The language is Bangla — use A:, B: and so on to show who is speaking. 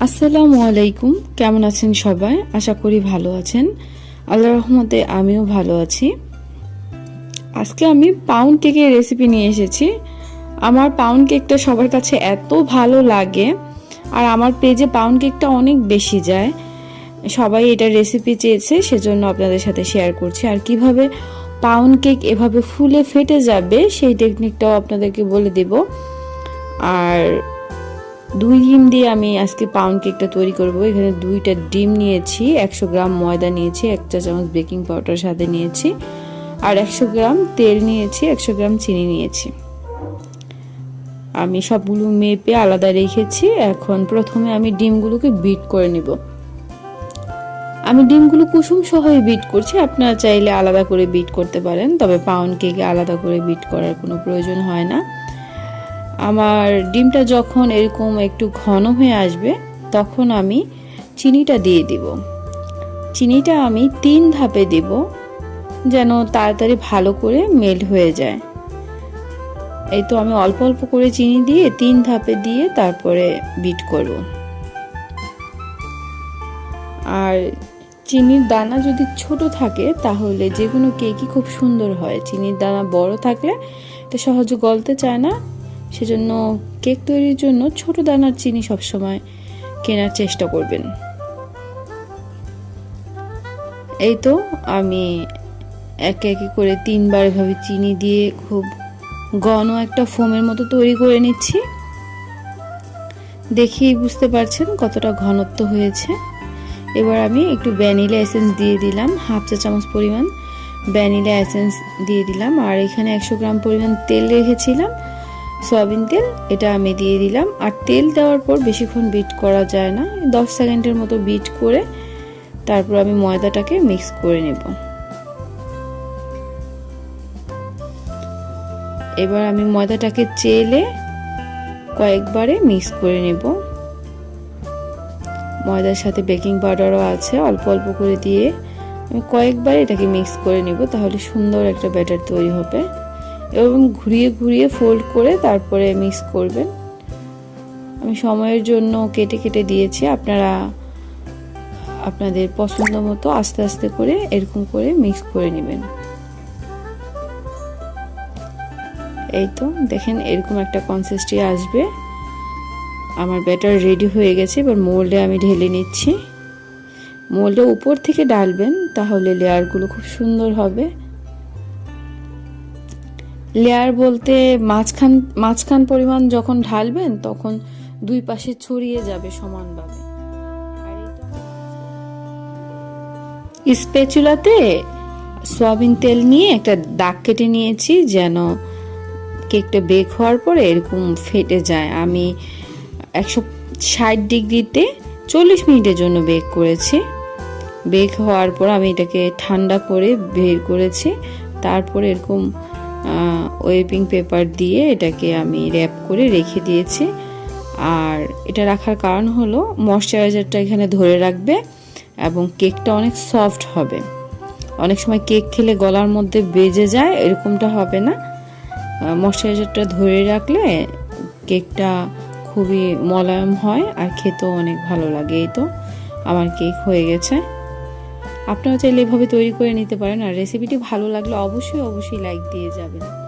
A: আসসালামু আলাইকুম। কেমন আছেন সবাই? আশা করি ভালো আছেন। আল্লাহ রহমতে আমিও ভালো আছি। আজকে আমি পাউন্ড কেকের রেসিপি নিয়ে এসেছি। আমার পাউন্ড কেকটা সবার কাছে এত ভালো লাগে আর আমার পেজে পাউন্ড কেকটা অনেক বেশি যায়। সবাই এটা রেসিপি চেয়েছে, সেজন্য আপনাদের সাথে শেয়ার করছি। আর কীভাবে পাউন্ড কেক এভাবে ফুলে ফেটে যাবে, সেই টেকনিকটাও আপনাদেরকে বলে দেব। আর দুই ডিম দিয়ে আমি আজকে পাউন্ড কেকটা তৈরি করব। এখানে দুইটা ডিম নিয়েছি, একশো গ্রাম ময়দা নিয়েছি, এক চা চামচ বেকিং পাউডার সাথে নিয়েছি, আর একশো গ্রাম তেল নিয়েছি, একশো গ্রাম চিনি নিয়েছি। আমি সবগুলো মেপে আলাদা রেখেছি, এখন প্রথমে আমি ডিমগুলোকে বিট করে নিব। আমি ডিমগুলো কুসুম সহই বিট করছি, আপনারা চাইলে আলাদা করে বিট করতে পারেন, তবে পাউন্ড কেকে আলাদা করে বিট করার কোনো প্রয়োজন হয় না। আমার ডিমটা যখন এরকম একটু ঘন হয়ে আসবে, তখন আমি চিনিটা দিয়ে দিব। চিনিটা আমি তিন ধাপে দিব, যেন তাড়াতাড়ি ভালো করে মেল্ট হয়ে যায়। এই তো আমি অল্প অল্প করে চিনি দিয়ে তিন ধাপে দিয়ে তারপরে বিট করব। আর চিনির দানা যদি ছোট থাকে, তাহলে যে কোনো কেকই খুব সুন্দর হয়। চিনির দানা বড় থাকলে এটা সহজে গলতে চায় না। সেজন্য কেক তৈরির জন্য ছোট দানার চিনি সবসময় কেনার চেষ্টা করবেন। এই তো আমি একে একে করে তিনবার এভাবে চিনি দিয়ে খুব ঘন একটা ফোমের মতো তৈরি করে নিচ্ছি। দেখেই বুঝতে পারছেন কতটা ঘনত্ব হয়েছে। এবার আমি একটু ভ্যানিলা এসেন্স দিয়ে দিলাম, হাফ চা চামচ পরিমাণ ভ্যানিলা এসেন্স দিয়ে দিলাম। আর এখানে একশো গ্রাম পরিমাণ তেল রেখেছিলাম। সয়াবিন তেল, এটা আমি দিয়ে দিলাম। আর তেল দেওয়ার পর বেশিক্ষণ বিট করা যায় না। দশ সেকেন্ডের মতো বিট করে তারপর আমি ময়দাটাকে মিক্স করে নেব। এবার আমি ময়দাটাকে চেলে কয়েকবারে মিক্স করে নেব। ময়দার সাথে বেকিং পাউডারও আছে, অল্প অল্প করে দিয়ে আমি কয়েকবার এটাকে মিক্স করে নেব, তাহলে সুন্দর একটা ব্যাটার তৈরি হবে। এবং ঘুরিয়ে ঘুরিয়ে ফোল্ড করে তারপরে মিক্স করবেন। আমি সময়ের জন্য কেটে কেটে দিয়েছি। আপনারা, আপনাদের পছন্দ মতো আস্তে আস্তে করে এরকম করে মিক্স করে নেবেন। এই তো, দেখেন এরকম একটা কনসিস্টি আসবে। আমার ব্যাটার রেডি হয়ে গেছে। এবার মোল্ডে আমি ঢেলে নিচ্ছি। মোল্ডে উপর থেকে ডালবেন, তাহলে লেয়ারগুলো খুব সুন্দর হবে। লেয়ার বলতে মাঝখান মাঝখান পরিমাণ যখন ঢালবেন, তখন দুই পাশে ছড়িয়ে যাবে সমানভাবে। স্পেচুলাতে সয়াবিন তেল নিয়ে একটা দাগ কেটে নিয়েছি যেন কেকটা বেক হওয়ার পরে এরকম ফেটে যায়। আমি একশো ষাট ডিগ্রিতে চল্লিশ মিনিটের জন্য বেক করেছি। বেক হওয়ার পর আমি এটাকে ঠান্ডা করে বের করেছি। তারপরে এরকম ওয়েপিং পেপার দিয়ে এটাকে আমি র্যাপ করে রেখে দিয়েছি। আর এটা রাখার কারণ হলো ময়শ্চারাইজারটা এখানে ধরে রাখবে এবং কেকটা অনেক সফট হবে। অনেক সময় কেক খেলে গলার মধ্যে বেজে যায়, এরকমটা হবে না। ময়শ্চারাইজারটা ধরে রাখলে কেকটা খুবই মলায়ম হয় আর খেতেও অনেক ভালো লাগে। এই তো, আমার কেক হয়ে গেছে। আপনারা চাইলে এভাবে তৈরি করে নিতে পারেন। আর রেসিপিটি ভালো লাগলে অবশ্যই অবশ্যই লাইক দিয়ে যাবেন।